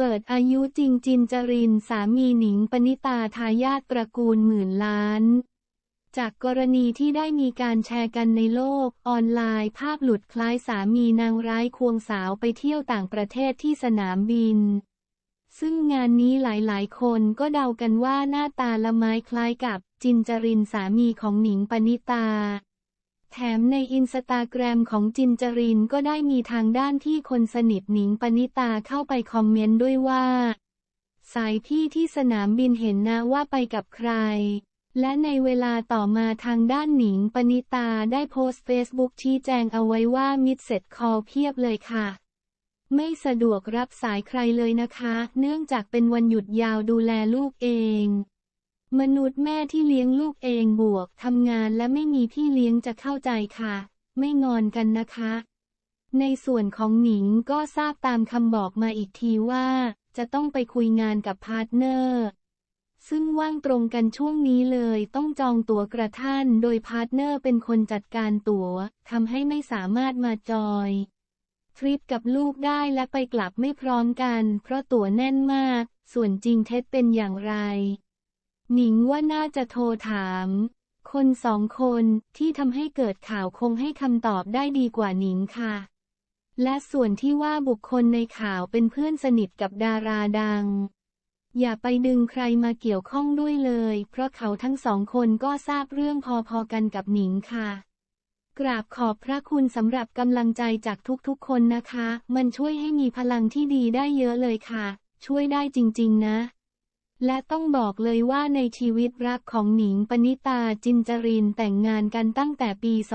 เปิดอายุจริงจินจรินสามีหนิงปณิตาทายาทตระกูลหมื่นล้าน จากกรณีที่ได้มีการแชร์กันในโลกออนไลน์ ภาพหลุดคล้ายสามีนางร้ายควงสาวไปเที่ยวต่างประเทศที่สนามบิน ซึ่งงานนี้หลายๆ คนก็เดากันว่าหน้าตาละไม้คล้ายกับจินจรินสามีของหนิงปณิตา แถมในอินสตาแกรมของจินจรินก็ได้มีทางด้านที่คนสนิทหนิงปณิตาเข้าไปคอมเมนต์ด้วยว่า สายพี่ที่สนามบินเห็นนะว่าไปกับใคร และในเวลาต่อมาทางด้านหนิงปณิตาได้โพสต์เฟซบุ๊กชี้แจงเอาไว้ว่ามิดเสร็จคอเพียบเลยค่ะ ไม่สะดวกรับสายใครเลยนะคะ เนื่องจากเป็นวันหยุดยาวดูแลลูกเอง มนุษย์แม่ที่เลี้ยงลูกเองบวกทำงานและไม่มีพี่เลี้ยงจะเข้าใจค่ะ ไม่งอนกันนะคะ ในส่วนของหนิงก็ทราบตามคำบอกมาอีกทีว่า จะต้องไปคุยงานกับพาร์ทเนอร์ ซึ่งว่างตรงกันช่วงนี้เลยต้องจองตั๋วกระท่านโดยพาร์ทเนอร์เป็นคนจัดการตั๋วทำให้ไม่สามารถมาจอยทริปกับลูกได้และไปกลับไม่พร้อมกัน เพราะตั๋วแน่นมาก ส่วนจริงเท็จเป็นอย่างไร หนิงว่าน่าจะโทรถาม คนสองคนที่ทำให้เกิดข่าวคงให้คำตอบได้ดีกว่าหนิงค่ะ และส่วนที่ว่าบุคคลในข่าวเป็นเพื่อนสนิทกับดาราดัง อย่าไปดึงใครมาเกี่ยวข้องด้วยเลย เพราะเขาทั้งสองคนก็ทราบเรื่องพอๆกันกับหนิงค่ะกราบขอบพระคุณสำหรับกำลังใจจากทุกๆคนนะคะ มันช่วยให้มีพลังที่ดีได้เยอะเลยค่ะ ช่วยได้จริงๆนะ และต้องบอกเลยว่าในชีวิตรักของหนิงปณิตาจินจรินแต่งงานกันตั้งแต่ปี 2554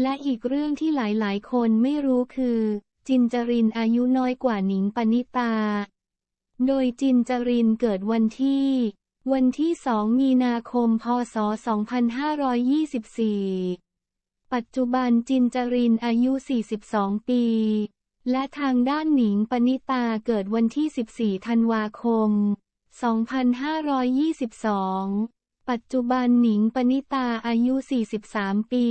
และอีกเรื่องที่หลายๆ คนไม่รู้คือ จินจรินอายุน้อยกว่าหนิงปณิตา โดยจินจรินเกิดวันที่ วันที่ 2 มีนาคม พศ 2524 ปัจจุบันจินจรินอายุ 42 ปี และทางด้านหนิงปณิตาเกิดวันที่ 14 ธันวาคม 2522 ปัจจุบันหนิงปณิตาอายุ 43 ปี